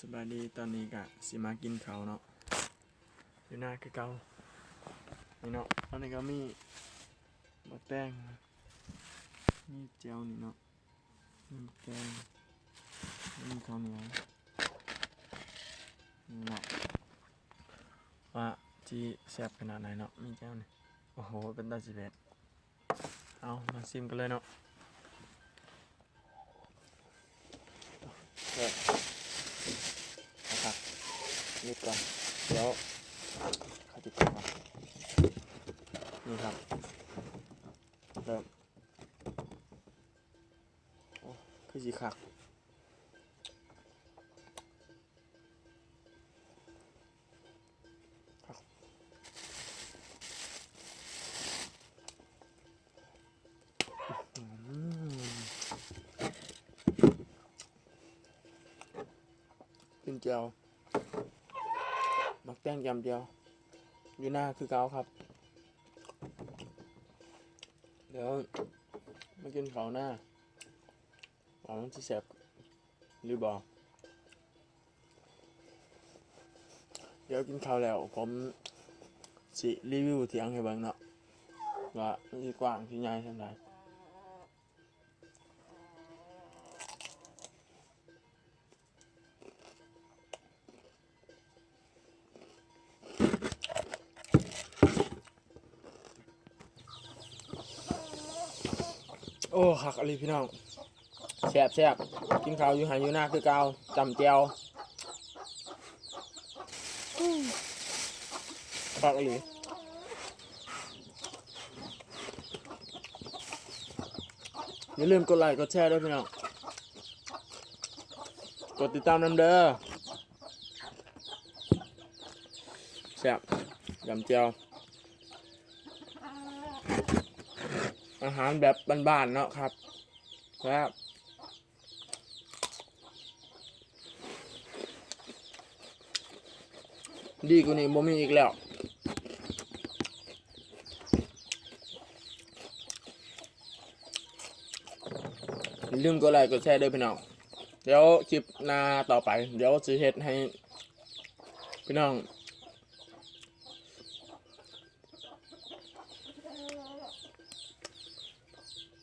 สบายดีตอนนี้กะสิมากินเขาวเนาะอยู่หน้าคือเกานี่เนาะตอนนี้ก็มีบักแตงมีเจียวนี่เนาะมีบักงมีข้าวเหนียวนี่เนาะว่าที่แซ่บขนาดไหนเนาะมีเจ้านี่โอ้โหเป็นตาสิเบ็ดเอามาซิมกันเลยเนาะ รีบก่อนเดี๋ยวเขาติดต่อมานี่ครับเริ่มโอ้คือสีขักครับอื้อหือกินเจียวมัก แป้งยำเดียว อยู่หน้าคือเกาครับ เดี๋ยวมากินข้าวหน้าว่ามันจะแสบหรือบอกเดี๋ยวกินข้าวแล้วผมสิรีวิวเถียงให้เบิ่งเนาะว่ามันสิกว้างสิใหญ่เท่าไหร่ โอ้หักอะไรพี่น้องแซ่บแซ่บกินข้าวอยู่หาอยู่หน้าคือเกาจำเจียวหักอะไรอย่าลืมกดไลค์กดแชร์ด้วยพี่น้องกดติดตามน้ำเด้อแซ่บจำเจียว อาหารแบบบ้านๆเนาะครับครับดีกว่านี้บ่มีอีกแล้วลืมกดไลค์กดแชร์ด้วยพี่น้อง เดี๋ยวคลิปหน้าต่อไป เดี๋ยวจะเฮ็ดให้ พี่น้อง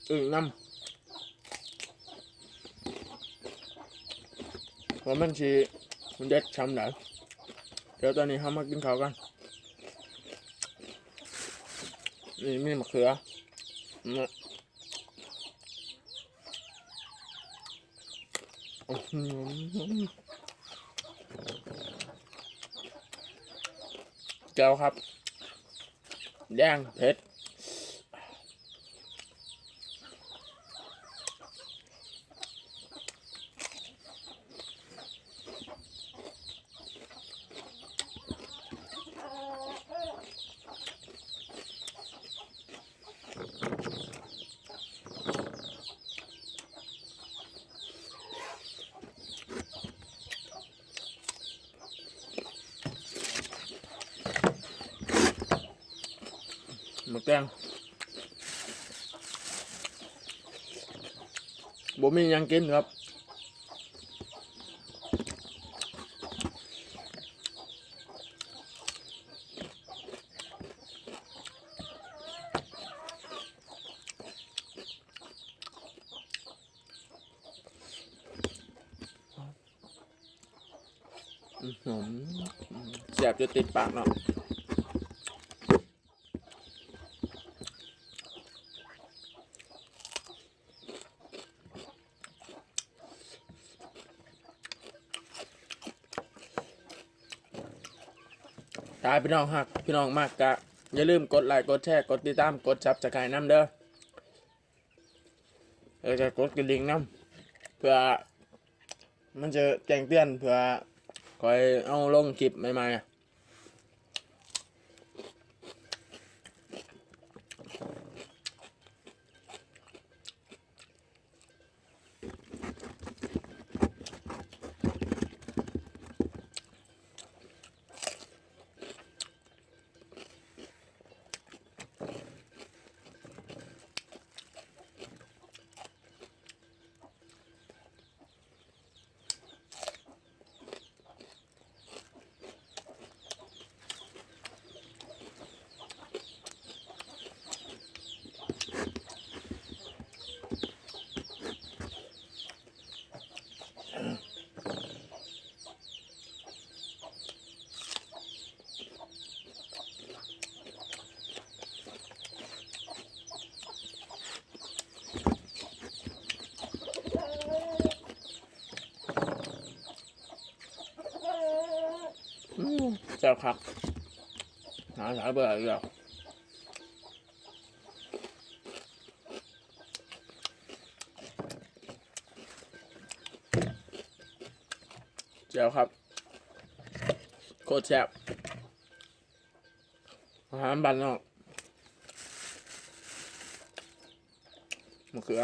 อึ่งน้ำว่ามันชีมันเด็ดช้ำไหนเดี๋ยวตอนนี้เขามากินข้าวกัน นี่มีมะเขือนะอื้อหือแก้วครับ แดงเผ็ด หมึกแดงบ่มียังกินครับอื้อหือแสบจะติดปากเนาะ พี่น้องฮักพี่น้องมากกะอย่าลืมกดไลค์กดแชร์กดติดตามกดซับสไครต์น้ำเด้อแล้วก็กดกระดิ่งน้ำเพื่อ มันจะแจ้งเตือนเพื่อคอยเอาลงคลิปใหม่ๆ มแซ่บครับหาสายเบื่ออีกแล้วเจ้าครับโคตรแซ่บอาหารบ้านนอกมะเขือ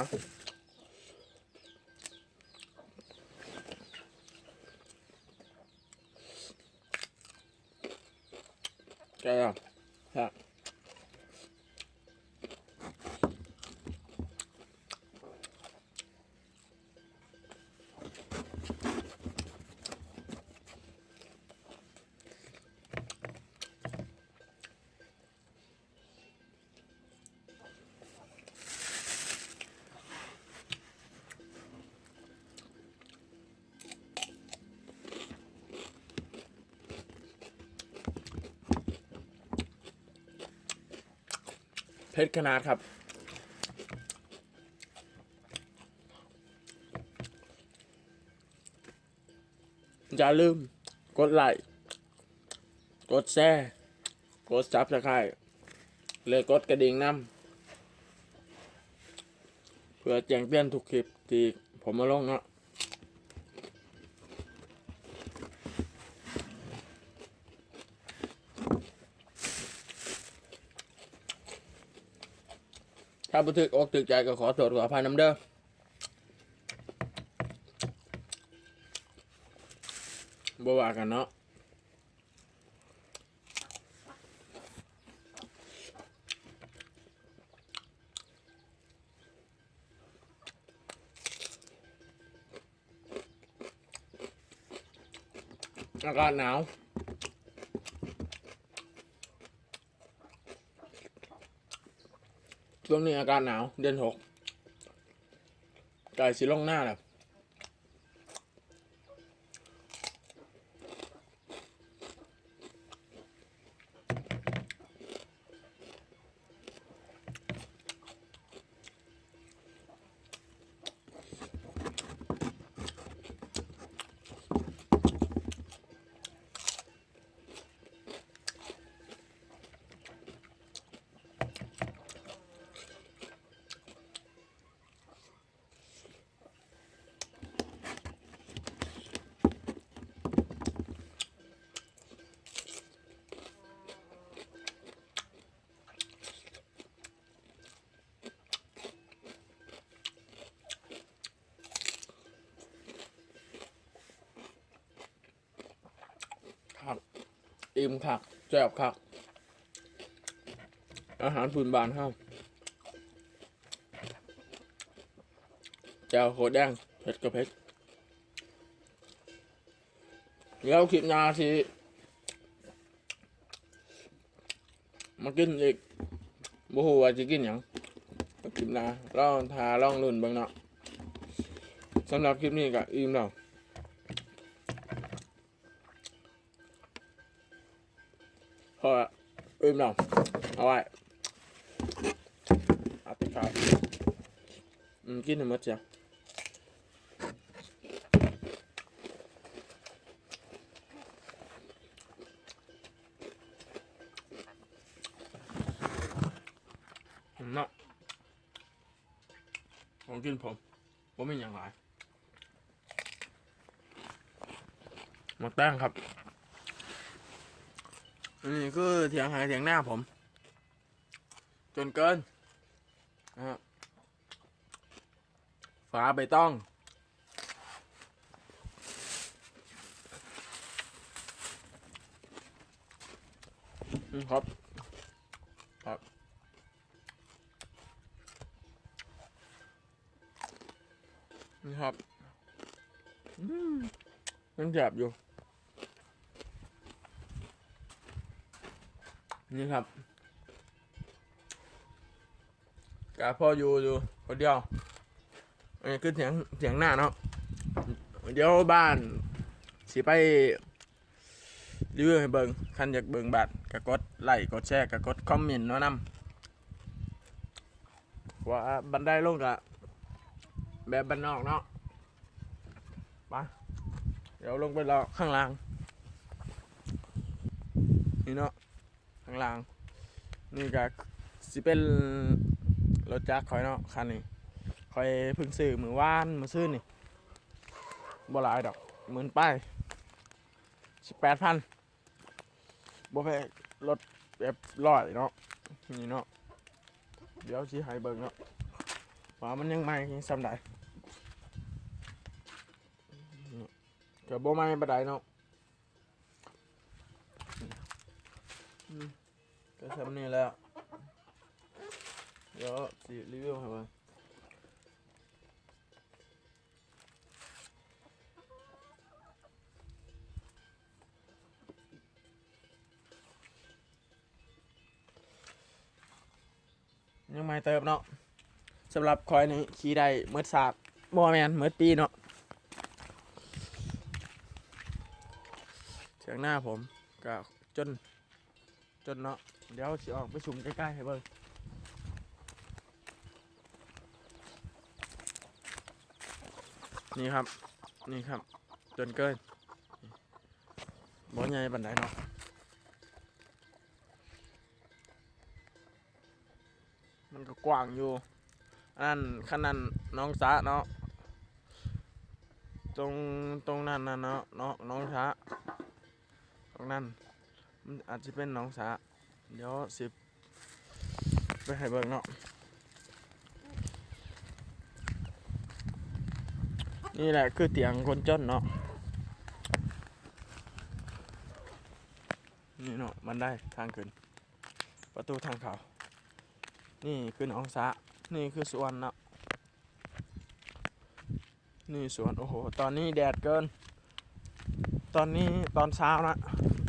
เพชรขนาดครับ อย่าลืม กดไลค์ กดแชร์ กดซับสไครต์เลยกดกระดิ่งน้ำเพื่อแจ้งเตือนทุกคลิปที่ผมมาลงเนาะ ถ้าบันทึกอกตึกใจก็ขอโทษขออภัยน้ำเด้อบ่ว่ากันเนาะอากาศหนาว ช่วงนี้อากาศหนาว เดือนหกไก่สีลงหน้าแล้ว อิ่มคักแซ่บคัก อาหารพื้นบ้านครับแจ่วโคแดงเผ็ดก็เผ็ดแล้วคลิปนาที่มากินอีกบ่ฮู้ว่าจะกินหยังคลิปนาลองทาลองลุ่นเบิ่งเนาะสำหรับคลิปนี้ก็อิ่มแล้ว อิ่มแล้วเอาไว้เอาไปครับอืมกินให้หมดจ้ะอืมเนาะผมกินผมผมไม่อย่างไรมาแต้งครับ นนี้คือเถียงหายเถียงหน้าผม จนเกินนะฮะฝาใบต้อง ครับ ครับนี่ครับ อืมยังแสบอยู่ นี่ครับกาพ่ออยู่อยู่คนเดียวอันนี้คือเสียงเสียงหน้าเนาะเดี๋ยวบ้านสิไปรีวิวให้เบิงคันอยากเบิงบัตรก็กดไลค์กดแชร์ก็กดคอมเมนต์เนาะนำว่าบันไดลงกะแบบบ้านนอกเนาะไปเดี๋ยวลงไปรอข้างล่างนี่เนาะ ข้างล่าง นี่ก็สิเป็นรถจักรคอยเนาะคันนี้คอยพึ่งซื้อมือว่านมือซื้อนี่บ่หลายดอกหมื่นป้ายสิบแปดพันบ่แพ้รถแบบร้อยเนาะนี่เนาะเดี๋ยวสิให้เบิ่งเนาะว่ามันยังใหม่ยังซ้ำได้ก็บ่ใหม่ปานใดเนาะอืม ก็ซ้ำนี่แล้ว เดี๋ยวสิรีวิวให้เบิ่งยังไม่เติมเนาะสำหรับคอยนี้ขี่ได้เมื่อสาบบ่แมนเมื่อปีเนาะเสียงหน้าผมก็จน จนเนาะเดี๋ยวสิออกไปชุมใกล้ๆให้เบิ่งนี่ครับ นี่ครับ จนเกินบ่ใหญ่บันไดเนาะมันก็กว้างอยู่อันนั้นขนาดน้องสาเนาะตรงตรงนั้นนะเนาะเนาะน้องสาตรงนั้นมันอาจจะเป็นน้องสา เดี๋ยวสิบไปให้เบิ่งเนาะนี่แหละคือเตียงคนจนเนาะนี่เนาะมันได้ทางขึ้น ประตูทางเขานี่คือหนองสะนี่คือสวนเนาะนี่สวนโอ้โหตอนนี้แดดเกิน ตอนนี้ตอนเช้านะ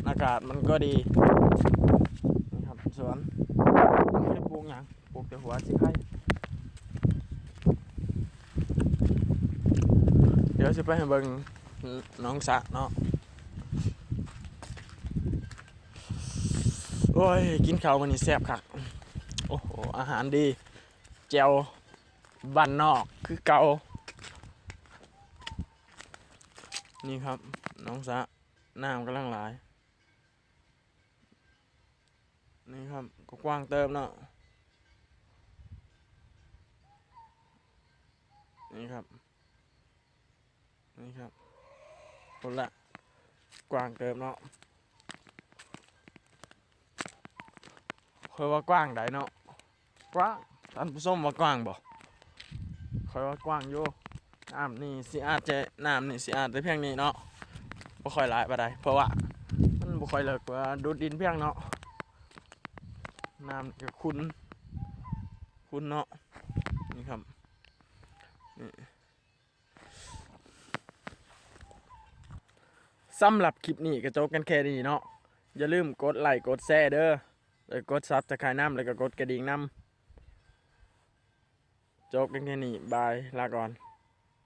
อากาศมันก็ดี นี่ครับสวนไม่ได้ปลูกหยังปลูกแต่ หัวสิไข่เดี๋ยวจะไปให้เบิ่งน้องสะเนาะโอ้ย กินข้าวมันนี่แซ่บคัก โอ้โห อาหารดี แจวบ้านนอกคือเกานี่ครับ น้องสะน้ำกำลังไหลาย นี่ครับก็กว้างเติมเนาะ นี่ครับ นี่ครับคนละ กว้างเติมเนาะเคยว่ากว้างไดเนาะ กว้าง ท่านผู้ชมว่ากว้างบ่เคยว่ากว้างอยู่น้ำนี่สิอาจจะน้ำนี่สิอาจจะเพียงนี้เนาะบ่ค่อยหลายปานใดเพราะว่ามันบ่ค่อยเลิกว่าดูดดินเพียงเนาะน้ำก็คุณคุณเนาะ สำหรับคลิปนี้ก็จบกันแค่นี้เนาะอย่าลืมกดไลค์กดแชร์เด้อแล้วกดซับจะขายน้ำแล้วก็กดกระดิ่งน้ำจบกันแค่นี้บายลาก่อน